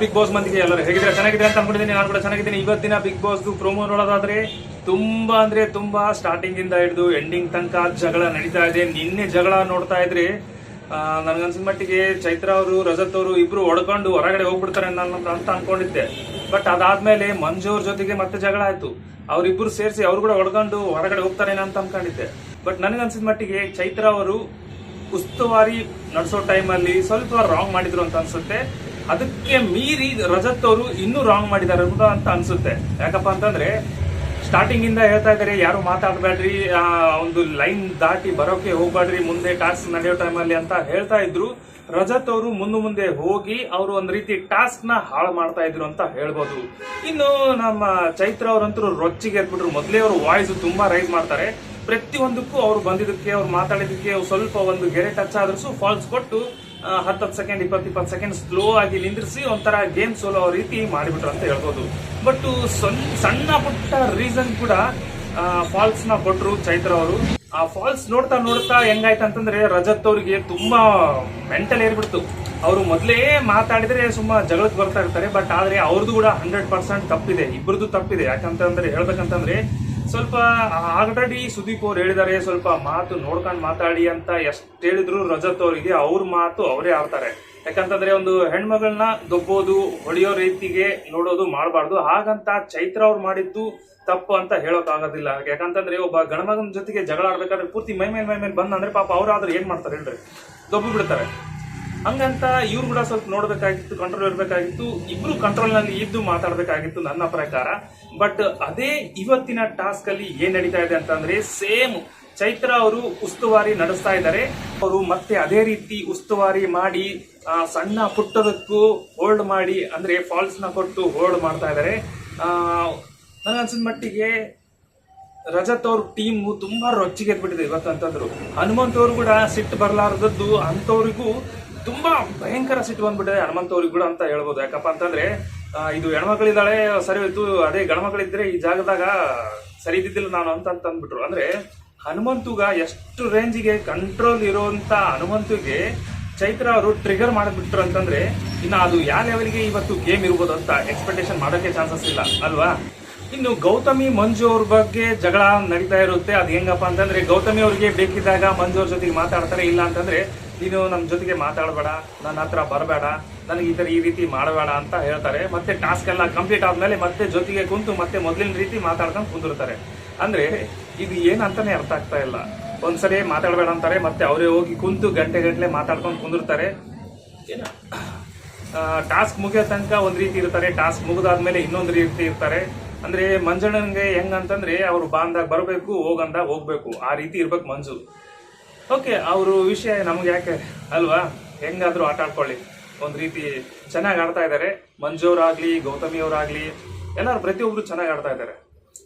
Big boss ಮಂದಿಗೆ ಎಲ್ಲರೂ ಹೇಗಿದ್ರೆ ಚೆನ್ನಾಗಿದೆ ಅಂತ ಅನ್ಕೊಂಡಿದ್ದೀನಿ. ನಾನು ಕೂಡ ಚೆನ್ನಾಗಿದ್ದೀನಿ. ಇವತ್ತಿನ ಬಿಗ್ ಬಾಸ್ ಪ್ರೋಮೋ ನೋಡೋದಾದ್ರೆ ತುಂಬಾ ಅಂದ್ರೆ ತುಂಬಾ ಸ್ಟಾರ್ಟಿಂಗ್ ಇಂದ ಹಿಡಿದು ಎಂಡಿಂಗ್ ತನಕ ಜಗಳ ನಡೀತಾ ಇದೆ. ನಿನ್ನೆ ಜಗಳ ನೋಡ್ತಾ ಇದ್ರೆ ನನ್ಗನ್ಸಿದ ಮಟ್ಟಿಗೆ ಚೈತ್ರ ಅವರು, ರಜತ್ ಅವರು ಇಬ್ರು ಒಡ್ಕೊಂಡು ಹೊರಗಡೆ ಹೋಗ್ಬಿಡ್ತಾರೆ ನಾನು ಅಂತ ಅನ್ಕೊಂಡಿದ್ದೆ. ಬಟ್ ಅದಾದ್ಮೇಲೆ ಮಂಜು ಅವ್ರ ಜೊತೆಗೆ ಮತ್ತೆ ಜಗಳ ಆಯ್ತು. ಅವ್ರಿಬ್ರು ಸೇರಿಸಿ ಅವ್ರು ಕೂಡ ಒಡ್ಕೊಂಡು ಹೊರಗಡೆ ಹೋಗ್ತಾರೆ ಅಂತ ಅನ್ಕೊಂಡಿದ್ದೆ. ಬಟ್ ನನಗನ್ಸಿದ ಮಟ್ಟಿಗೆ ಚೈತ್ರ ಅವರು ಉಸ್ತುವಾರಿ ನಡೆಸೋ ಟೈಮಲ್ಲಿ ಸ್ವಲ್ಪ ರಾಂಗ್ ಮಾಡಿದ್ರು ಅಂತ ಅನ್ಸುತ್ತೆ. ಅದಕ್ಕೆ ಮೀರಿ ರಜತ್ ಅವರು ಇನ್ನೂ ರಾಂಗ್ ಮಾಡಿದ್ದಾರೆ ಅಂತ ಅನ್ಸುತ್ತೆ. ಯಾಕಪ್ಪ ಅಂತಂದ್ರೆ ಸ್ಟಾರ್ಟಿಂಗ್ ಇಂದ ಹೇಳ್ತಾ ಇದ್ದಾರೆ, ಯಾರು ಮಾತಾಡಬೇಡ್ರಿ ಒಂದು ಲೈನ್ ದಾಟಿ ಬರೋಕೆ ಹೋಗ್ಬೇಡ್ರಿ, ಮುಂದೆ ಟಾಸ್ಕ್ ನಡೆಯೋ ಟೈಮಲ್ಲಿ ಅಂತ ಹೇಳ್ತಾ ಇದ್ರು. ರಜತ್ ಅವರು ಮುಂದೆ ಮುಂದೆ ಹೋಗಿ ಅವರು ಒಂದ್ ರೀತಿ ಟಾಸ್ಕ್ನ ಹಾಳು ಮಾಡ್ತಾ ಇದ್ರು ಅಂತ ಹೇಳ್ಬೋದು. ಇನ್ನು ನಮ್ಮ ಚೈತ್ರ ಅವರಂತೂ ರೊಚ್ಚಿಗೆ ಎದ್ಬಿಟ್ರು. ಮೊದಲೇ ಅವರು ವಾಯ್ಸ್ ತುಂಬಾ ರೈಸ್ ಮಾಡ್ತಾರೆ. ಪ್ರತಿಯೊಂದಕ್ಕೂ ಅವ್ರು ಬಂದಿದ್ದಕ್ಕೆ, ಅವ್ರು ಮಾತಾಡಿದಕ್ಕೆ ಸ್ವಲ್ಪ ಒಂದು ಗೆರೆ ಟಚ್ ಆದ್ರೂ ಫಾಲ್ಸ್ ಕೊಟ್ಟು ಹತ್ತತ್ತು ಸೆಕೆಂಡ್ ಇಪ್ಪತ್ತು ಇಪ್ಪತ್ತು ಸೆಕೆಂಡ್ ಸ್ಲೋ ಆಗಿ ನಿಂದ್ರಿಸಿ ಒಂಥರ ಗೇಮ್ ಸೋಲೋ ರೀತಿ ಮಾಡಿಬಿಟ್ರು ಅಂತ ಹೇಳ್ಬೋದು. ಬಟ್ ಸಣ್ಣ ಪುಟ್ಟ ರೀಸನ್ ಕೂಡ ಫಾಲ್ಸ್ನ ಕೊಟ್ರು ಚೈತ್ರ ಅವರು. ಆ ಫಾಲ್ಸ್ ನೋಡ್ತಾ ನೋಡ್ತಾ ಹೆಂಗಾಯ್ತು ಅಂತಂದ್ರೆ ರಜತ್ ಅವರಿಗೆ ತುಂಬಾ ಮೆಂಟಲ್ ಏರ್ಬಿಡ್ತು ಅವರು ಮೊದಲೇ ಮಾತಾಡಿದ್ರೆ ಸುಮ್ಮ ಜಗಳಕ್ಕೆ ಬರ್ತಾ ಇರ್ತಾರೆ ಬಟ್ ಆದ್ರೆ ಅವ್ರದ್ದು ಕೂಡ ಹಂಡ್ರೆಡ್ ಪರ್ಸೆಂಟ್ ತಪ್ಪಿದೆ. ಇಬ್ಬರದ್ದು ತಪ್ಪಿದೆ. ಯಾಕಂತಂದ್ರೆ ಹೇಳ್ಬೇಕಂತಂದ್ರೆ ಸ್ವಲ್ಪ ಆಲ್ರೆಡಿ ಸುದೀಪ್ ಅವ್ರು ಹೇಳಿದ್ದಾರೆ ಸ್ವಲ್ಪ ಮಾತು ನೋಡ್ಕೊಂಡು ಮಾತಾಡಿ ಅಂತ ಎಷ್ಟು ಹೇಳಿದ್ರು ರಜತ್ ಅವರಿಗೆ ಅವ್ರ ಮಾತು ಅವರೇ ಆಡ್ತಾರೆ. ಯಾಕಂತಂದ್ರೆ ಒಂದು ಹೆಣ್ಮಗಳನ್ನ ದೊಬ್ಬೋದು, ಹೊಡೆಯೋ ರೀತಿಗೆ ನೋಡೋದು ಮಾಡಬಾರ್ದು. ಹಾಗಂತ ಚೈತ್ರ ಅವ್ರು ಮಾಡಿದ್ದು ತಪ್ಪು ಅಂತ ಹೇಳೋಕ್ ಆಗೋದಿಲ್ಲ ಯಾಕಂತಂದ್ರೆ ಒಬ್ಬ ಗಣಮಗನ ಜೊತೆಗೆ ಜಗಳ ಆಡ್ಬೇಕಾದ್ರೆ ಪೂರ್ತಿ ಮೈ ಮೇಲೆ ಮೈ ಮೇಲೆ ಬಂದಂದ್ರೆ ಪಾಪ ಅವ್ರಾದ್ರೂ ಏನ್ ಮಾಡ್ತಾರೆ ಹೇಳ್ರಿ? ದೊಬ್ಬು ಬಿಡ್ತಾರೆ. ಹಂಗಂತ ಇವ್ರು ಕೂಡ ಸ್ವಲ್ಪ ನೋಡ್ಬೇಕಾಗಿತ್ತು ಕಂಟ್ರೋಲ್ ಇರಬೇಕಾಗಿತ್ತು. ಇಬ್ರು ಕಂಟ್ರೋಲ್ನಲ್ಲಿ ಇದ್ದು ಮಾತಾಡಬೇಕಾಗಿತ್ತು ನನ್ನ ಪ್ರಕಾರ. ಬಟ್ ಅದೇ ಇವತ್ತಿನ ಟಾಸ್ಕ್ ಅಲ್ಲಿ ಏನ್ ನಡೀತಾ ಇದೆ ಅಂತಂದ್ರೆ ಸೇಮ್ ಚೈತ್ರ ಅವರು ಉಸ್ತುವಾರಿ ನಡೆಸ್ತಾ ಇದ್ದಾರೆ. ಅವರು ಮತ್ತೆ ಅದೇ ರೀತಿ ಉಸ್ತುವಾರಿ ಮಾಡಿ ಸಣ್ಣ ಪುಟ್ಟದಕ್ಕೂ ಹೋಲ್ಡ್ ಮಾಡಿ, ಅಂದ್ರೆ ಫಾಲ್ಸ್ನ ಕೊಟ್ಟು ಹೋಲ್ಡ್ ಮಾಡ್ತಾ ಇದ್ದಾರೆ. ನನಗನ್ಸಿದ ಮಟ್ಟಿಗೆ ರಜತ್ ಅವ್ರ ಟೀಮ್ ತುಂಬಾ ರೊಚ್ಚಿಗೆದ್ಬಿಟ್ಟಿದೆ ಇವತ್ತಂತಂದ್ರು ಹನುಮಂತ್ ಅವ್ರು ಕೂಡ ಸಿಟ್ಟು ಬರಲಾರದದ್ದು ಅಂತವ್ರಿಗೂ ತುಂಬಾ ಭಯಂಕರ ಸಿಟ್ಟು ಬಂದ್ಬಿಟ್ಟಿದೆ ಹನುಮಂತ ಅವ್ರಿಗೆ ಕೂಡ ಅಂತ ಹೇಳ್ಬೋದು. ಯಾಕಪ್ಪ ಅಂತಂದ್ರೆ ಇದು ಹೆಣ್ಮಕ್ಳಿದ್ದಾಳೆ ಸರಿ ಹೋಯ್ತು, ಅದೇ ಗಣಮಕ್ಳಿದ್ರೆ ಈ ಜಾಗದಾಗ ಸರಿ ಇದ್ದಿದ್ದಿಲ್ಲ ನಾನು ಅಂತ ಅಂತ ಅಂದ್ಬಿಟ್ರು ಅಂದ್ರೆ ಹನುಮಂತುಗ ಎಷ್ಟು ರೇಂಜಿಗೆ ಕಂಟ್ರೋಲ್ ಇರುವಂತ ಹನುಮಂತುಗೆ ಚೈತ್ರ ಅವರು ಟ್ರಿಗರ್ ಮಾಡಿಬಿಟ್ರು ಅಂತಂದ್ರೆ, ಇನ್ನು ಅದು ಯಾವ ಲೆವೆಲ್ಗೆ ಇವತ್ತು ಗೇಮ್ ಇರ್ಬೋದು ಅಂತ ಎಕ್ಸ್ಪೆಕ್ಟೇಷನ್ ಮಾಡೋಕೆ ಚಾನ್ಸಸ್ ಇಲ್ಲ, ಅಲ್ವಾ? ಇನ್ನು ಗೌತಮಿ, ಮಂಜು ಅವ್ರ ಬಗ್ಗೆ ಜಗಳ ನಡೀತಾ ಇರುತ್ತೆ. ಅದು ಹೆಂಗಪ್ಪ ಅಂತಂದ್ರೆ ಗೌತಮಿ ಅವ್ರಿಗೆ ಬೇಕಿದ್ದಾಗ ಮಂಜು ಅವ್ರ ಜೊತೆಗೆ ಮಾತಾಡ್ತಾರೆ ಇಲ್ಲ ಅಂತಂದ್ರೆ ನೀನು ನಮ್ಮ ಜೊತೆಗೆ ಮಾತಾಡಬೇಡ ನನ್ನ ಹತ್ರ ಬರಬೇಡ, ನನಗೆ ಈ ಥರ ಈ ರೀತಿ ಮಾಡಬೇಡ ಅಂತ ಹೇಳ್ತಾರೆ. ಮತ್ತೆ ಟಾಸ್ಕ್ ಎಲ್ಲ ಕಂಪ್ಲೀಟ್ ಆದ್ಮೇಲೆ ಮತ್ತೆ ಜೊತೆಗೆ ಕುಂತು ಮತ್ತೆ ಮೊದಲಿನ ರೀತಿ ಮಾತಾಡ್ಕೊಂಡು ಕುಂದಿರ್ತಾರೆ. ಅಂದ್ರೆ ಇದು ಏನಂತಾನೆ ಅರ್ಥ ಆಗ್ತಾ ಇಲ್ಲ. ಒಂದ್ಸರಿ ಮಾತಾಡಬೇಡ ಅಂತಾರೆ, ಮತ್ತೆ ಅವರೇ ಹೋಗಿ ಕುಂತು ಗಂಟೆ ಗಂಟಲೆ ಮಾತಾಡ್ಕೊಂಡು ಕುಂದಿರ್ತಾರೆ. ಏನು ಟಾಸ್ಕ್ ಮುಗಿಯೋ ತನಕ ಒಂದು ರೀತಿ ಇರ್ತಾರೆ ಟಾಸ್ಕ್ ಮುಗಿದಾದ್ಮೇಲೆ ಇನ್ನೊಂದು ರೀತಿ ಇರ್ತಾರೆ. ಅಂದ್ರೆ ಮಂಜಣ್ಣನ್ಗೆ ಹೆಂಗಂತಂದ್ರೆ, ಅವರು ಬಾಂದಾಗ ಬರಬೇಕು, ಹೋಗಂದಾಗ ಹೋಗ್ಬೇಕು. ಆ ರೀತಿ ಇರ್ಬೇಕು ಮಂಜು ಓಕೆ, ಅವರು ವಿಷಯ ನಮ್ಗೆ ಯಾಕೆ ಅಲ್ವಾ? ಹೆಂಗಾದ್ರೂ ಆಟ ಆಡ್ಕೊಳ್ಳಿ. ಒಂದ್ ರೀತಿ ಚೆನ್ನಾಗಿ ಆಡ್ತಾ ಇದ್ದಾರೆ ಮಂಜು ಅವ್ರಾಗ್ಲಿ ಗೌತಮಿ ಅವ್ರಾಗ್ಲಿ ಎಲ್ಲರೂ ಪ್ರತಿಯೊಬ್ರು ಚೆನ್ನಾಗಿ ಆಡ್ತಾ ಇದ್ದಾರೆ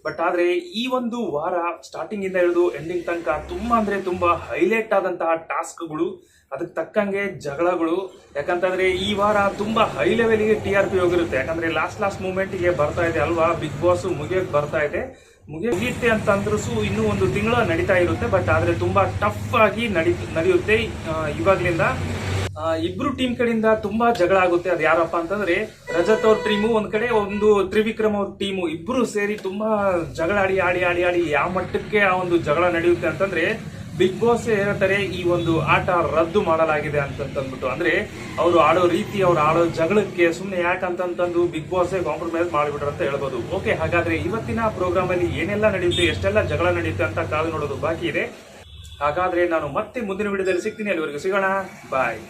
ಬಟ್ ಆದ್ರೆ ಈ ಒಂದು ವಾರ ಸ್ಟಾರ್ಟಿಂಗ್ ಇಂದ ಹಿಡಿದು ಎಂಡಿಂಗ್ ತನಕ ತುಂಬಾ ಅಂದ್ರೆ ತುಂಬಾ ಹೈಲೈಟ್ ಆದಂತಹ ಟಾಸ್ಕ್ಗಳು ಅದಕ್ಕೆ ತಕ್ಕಂಗೆ ಜಗಳಗಳು. ಯಾಕಂತಂದ್ರೆ ಈ ವಾರ ತುಂಬಾ ಹೈ ಲೆವೆಲ್ಗೆ ಟಿ ಆರ್ ಪಿ ಹೋಗಿರುತ್ತೆ. ಯಾಕಂದ್ರೆ ಲಾಸ್ಟ್ ಲಾಸ್ಟ್ ಮೂಮೆಂಟ್ಗೆ ಬರ್ತಾ ಇದೆ ಅಲ್ವಾ? ಬಿಗ್ ಬಾಸ್ ಮುಗಿಯೋಕ್ಕೆ ಬರ್ತಾ ಇದೆ. ಮುಗಿಯ ಮುಗಿಯುತ್ತೆ ಅಂತ ಅಂದ್ರೂ ಇನ್ನೂ ಒಂದು ತಿಂಗಳು ನಡೀತಾ ಇರುತ್ತೆ. ಬಟ್ ಆದ್ರೆ ತುಂಬಾ ಟಫ್ ಆಗಿ ನಡಿ, ನಡೆಯುತ್ತೆ ಇವಾಗ್ಲಿಂದ. ಇಬ್ರು ಟೀಮ್ ಕಡೆಯಿಂದ ತುಂಬಾ ಜಗಳ ಆಗುತ್ತೆ. ಅದು ಯಾರಪ್ಪ ಅಂತಂದ್ರೆ ರಜತ್ ಅವ್ರ ಟೀಮು, ಒಂದ್ ಕಡೆ ಒಂದು ತ್ರಿವಿಕ್ರಮ್ ಅವ್ರ ಟೀಮು. ಇಬ್ರು ಸೇರಿ ತುಂಬಾ ಜಗಳ ಆಡಿ ಆಡಿ ಆಡಿ ಆಡಿ ಯಾವ ಮಟ್ಟಕ್ಕೆ ಆ ಒಂದು ಜಗಳ ನಡೆಯುತ್ತೆ ಅಂತಂದ್ರೆ ಬಿಗ್ ಬಾಸ್ ಹೇಳ್ತಾರೆ, ಈ ಒಂದು ಆಟ ರದ್ದು ಮಾಡಲಾಗಿದೆ ಅಂತಂದ್ಬಿಟ್ಟು ಅಂದ್ರೆ ಅವರು ಆಡೋ ರೀತಿ, ಅವ್ರು ಆಡೋ ಜಗಳಕ್ಕೆ ಸುಮ್ಮನೆ ಯಾಕಂತಂತಂದು ಬಿಗ್ ಬಾಸ್ ಕಾಂಪ್ರಮೈಸ್ ಮಾಡಿಬಿಟ್ರು ಅಂತ ಹೇಳ್ಬೋದು. ಓಕೆ, ಹಾಗಾದ್ರೆ ಇವತ್ತಿನ ಪ್ರೋಗ್ರಾಮ್ ಅಲ್ಲಿ ಏನೆಲ್ಲ ನಡೆಯುತ್ತೆ, ಎಷ್ಟೆಲ್ಲ ಜಗಳ ನಡೆಯುತ್ತೆ ಅಂತ ಕಾದು ನೋಡೋದು ಬಾಕಿ ಇದೆ. ಹಾಗಾದ್ರೆ ನಾನು ಮತ್ತೆ ಮುಂದಿನ ವಿಡಿಯೋದಲ್ಲಿ ಸಿಗ್ತೀನಿ. ಅಲ್ಲಿವರೆಗೂ ಸಿಗೋಣ. ಬಾಯ್